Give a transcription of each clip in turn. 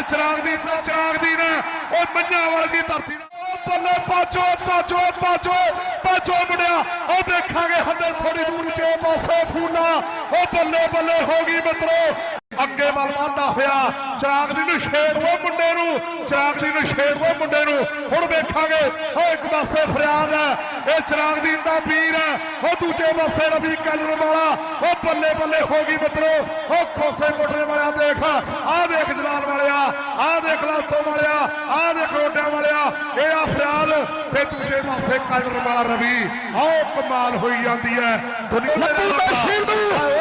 ਚਰਾਗ ਦੀ ਚਰਾਗ ਦੀ ਨੇ। ਉਹ ਮੰਨਿਆ ਵਾਲੀ ਦੀ ਧਰਤੀ ਦਾ ਬੱਲੇ ਪਾਚੋ ਪਾਚੋ ਪਾਚੋ ਪਾਚੋ ਮੁੰਡਿਆ। ਉਹ ਦੇਖਾਂਗੇ ਹੰਦੇ ਥੋੜੀ ਦੂਰ ਕੇ ਪਾਸੇ ਫੂਲਾ। ਉਹ ਬੱਲੇ ਬੱਲੇ ਹੋ ਗਈ ਮਿੱਤਰੋ। ਅੱਗੇ ਵੱਲ ਵਾਧਾ ਹੋਇਆ ਚਰਾਗ ਦੀ ਨੂੰ ਸ਼ੇਰ ਉਹ ਮੁੰਡੇ ਨੂੰ। ਚਰਾਗ ਦੀ ਨੂੰ ਸ਼ੇਰ ਉਹ ਮੁੰਡੇ ਨੂੰ। ਹੁਣ ਵੇਖਾਂਗੇ ਉਹ ਇੱਕ ਪਾਸੇ ਫਰਿਆਦ ਹੈ, ਇਹ ਚਰਾਗ ਦੀ ਦਾ ਵੀਰ ਹੈ। ਉਹ ਦੂਜੇ ਪਾਸੇ ਰਵੀ ਕਲਰ ਵਾਲਾ। ਬੱਲੇ ਬੱਲੇ ਹੋ ਗਈ ਮਿੱਤਰੋ। ਉਹ ਖੋਸੇ ਮੋਟਰੇ ਵਾਲਿਆ ਦੇਖ। ਆਹ ਦੇਖ ਜਲਾਲ ਵਾਲਿਆ ਆਹ ਦੇਖ ਲਾਤੋ ਵਾਲਿਆ ਆਹ ਦੇਖ ਰੋਡਿਆਂ ਵਾਲਿਆ। ਇਹ ਆ ਫਰਿਆਦ ਤੇ ਦੂਜੇ ਪਾਸੇ ਕਲਰ ਵਾਲਾ ਰਵੀ। ਆਹ ਕਮਾਲ ਹੋਈ ਜਾਂਦੀ ਹੈ। ਦੁਨੀਆ ਲੱਪੂ ਦਾ ਸ਼ਿੰਦੂ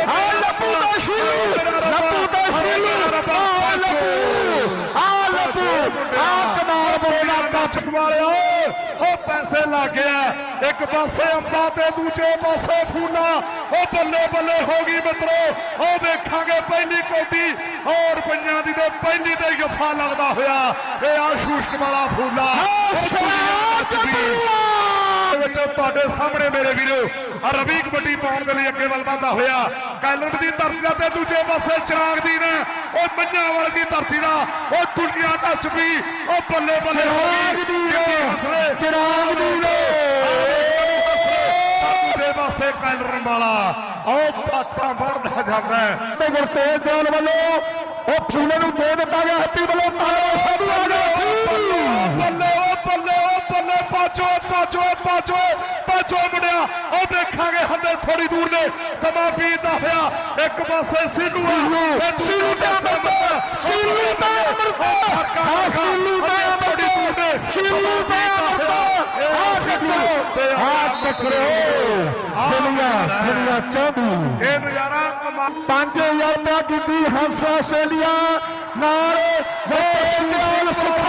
ਆ ਲੱਪੂ ਦਾ ਸ਼ਿੰਦੂ ਲੱਪੂ ਦਾ ਸ਼ਿੰਦੂ ਆ ਲੱਪੂ ਆ ਲੱਪੂ ਆ ਕਮਾਲ ਬੋਲਣਾ ਕੱਚ ਵਾਲਿਆ ਪੈਸੇ ਲੱਗ ਗਿਆ। ਇੱਕ ਪਾਸੇ ਅੰਬਾ ਤੇ ਦੂਜੇ ਪਾਸੇ ਫੂਲਾ। ਉਹ ਬੱਲੇ ਬੱਲੇ ਹੋ ਗਈ ਮਿੱਤਰੋ। ਉਹ ਵੇਖਾਂਗੇ ਪਹਿਲੀ ਕੋਟੀ ਔਰ ਪੰਜਾਂ ਦੀ ਤੇ ਪਹਿਲੀ ਤੇ ਜਫਾ ਲੱਗਦਾ ਹੋਇਆ। ਇਹ ਆਸ਼ੂਸ਼ ਵਾਲਾ ਫੂਲਾ। ਉਹ ਦੁਨੀਆ ਵਿੱਚ ਤੁਹਾਡੇ ਸਾਹਮਣੇ ਮੇਰੇ ਵੀਰੋ ਆ ਰਵੀ ਕਬੱਡੀ ਪਾਉਣ ਦੇ ਲਈ ਅੱਗੇ ਵੱਲ ਵਧਦਾ ਹੋਇਆ। ਕੈਲਰ ਦੀ ਧਰਤੀ ਦਾ ਤੇ ਦੂਜੇ ਪਾਸੇ ਚਰਾਗ ਦੀ ਨੇ ਉਹ ਮੰਨਿਆ ਵਾਲੇ ਦੀ ਧਰਤੀ ਦਾ ਉਹ ਦੁਨੀਆ ਦਾ ਚੁਪੀ ਉਹ ਬੱਲੇ ਬੱਲੇ ਹੋ ਗਈ। ਚਿਰਾਗ ਦੀ ਨੇ ਦੂਜੇ ਪਾਸੇ ਕੈਲਰ ਵਾਲਾ ਉਹ ਪਾਟਾ ਵੜਦਾ ਜਾਂਦਾ ਤੇ ਗੁਰਤੇਜ ਦਿਆਲ ਵੱਲੋਂ ਉਹ ਫੂਲੇ ਨੂੰ ਦੇ ਦਿੱਤਾ ਗਿਆ ਹੈਪੀ ਵੱਲੋਂ ਤਾਲਾ ਸਾਧੂ ਆ ਗਿਆ। ਬੱਲੇ ਪਾਚੋ ਪਾਚੋ ਪਾਚੋ ਪਾਚੋ ਮੁੰਡਿਆ। ਉਹ ਦੇਖਾਂਗੇ ਹੰਦੇ ਥੋੜੀ ਦੂਰ ਨੇ। ਸਮਾਂ ਬੀਤਦਾ ਹੋਇਆ ਇੱਕ ਪਾਸੇ ਸੀਲੂ ਆ ਦੂਜੇ ਦਾ ਅਮਰਤਾ, ਸੀਲੂ ਦਾ ਹਾਂ, ਸੀਲੂ ਦਾ ਅਮਰਤਾ, ਸੀਲੂ ਦਾ ਅਮਰਤਾ, ਹਾਂ, ਟੱਕਰੋ, ਹਾਂ, ਟੱਕਰੋ। ਦੁਨੀਆ ਦੁਨੀਆ ਚਾਹਦੂ ਇਹ ਨਜ਼ਾਰਾ ਕਮਾਲ 5000 ਰੁਪਇਆ ਕੀਤੀ ਹੰਸ ਆਸਟ੍ਰੇਲੀਆ। ਨਾਲ ਵੇਚਿਆਲ ਸੁਖਾ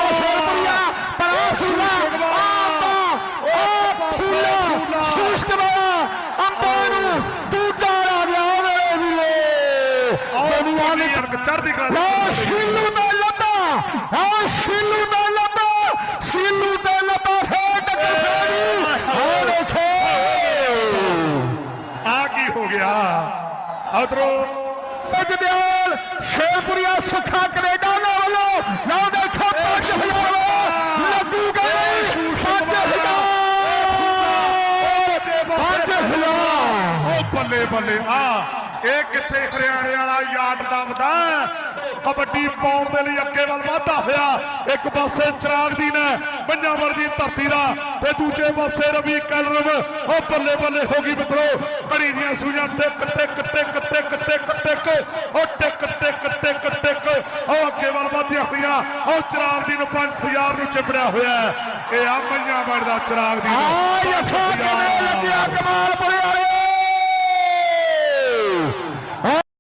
ਦੁਨੀਆ ਨੇ ਚੜ੍ਹਦੀ ਕਲਾ ਲੋ ਸ਼ਿਲੂ ਦਾ ਲੱਭਾ ਆ ਸ਼ਿਲੂ ਦਾ ਲੱਭਾ ਸ਼ਿਲੂ ਦਾ ਲੱਭਾ ਫੇਰ ਟੱਕਰ ਫੇਰੀ ਆ ਦੇਖੋ। ਆ ਕੀ ਹੋ ਗਿਆ? ਅਦਰੋ ਸਜਦਿਆਲ ਸ਼ੇਰਪੁਰੀਆ ਸੁੱਖਾ ਕੈਨੇਡਾ ਨਾ ਵੱਲੋਂ ਨਾ ਦੇਖੋ 5000 ਲੱਗੂ ਗਏ 5000 ਉਹ ਬੱਲੇ ਬੱਲੇ ਆ। ਇਹ ਕਿੱਥੇ ਹਰਿਆਣੇ ਵਾਲਾ ਯਾਟ ਦਮਦਾ ਕਬੱਡੀ ਪਾਉਣ ਦੇ ਲਈ ਅੱਗੇ ਵੱਲ ਵਾਧਾ ਹੋਇਆ। ਇੱਕ ਪਾਸੇ ਚਰਾਗ ਦੀ ਨੇ ਪੰਜਾਂ ਵਰਗੀ ਧਰਤੀ ਦਾ। ਤੇ ਦੂਜੇ ਪਾਸੇ ਰਵੀ ਕਲਰਮ ਉਹ ਬੱਲੇ ਬੱਲੇ ਹੋ ਗਈ ਮਿੱਤਰੋ। ਘੜੀ ਦੀਆਂ ਸੂਈਆਂ ਟਿਕ ਟਿਕ ਟਿਕ ਟਿਕ ਟਿਕ ਟਿਕ। ਉਹ ਟਿਕ ਟਿਕ ਟਿਕ ਟਿਕ। ਉਹ ਅੱਗੇ ਵੱਲ ਵਧਦੀਆਂ ਹੋਈਆਂ। ਉਹ ਚਰਾਗ ਦੀ ਨੂੰ 5000 ਨੂੰ ਚਿਪੜਿਆ ਹੋਇਆ ਇਹ ਆ ਪੰਜਾਂ ਵਰ ਦਾ ਚਰਾਗ ਦੀ ਆ ਯਥਾ 5000 ਕਿਵੇਂ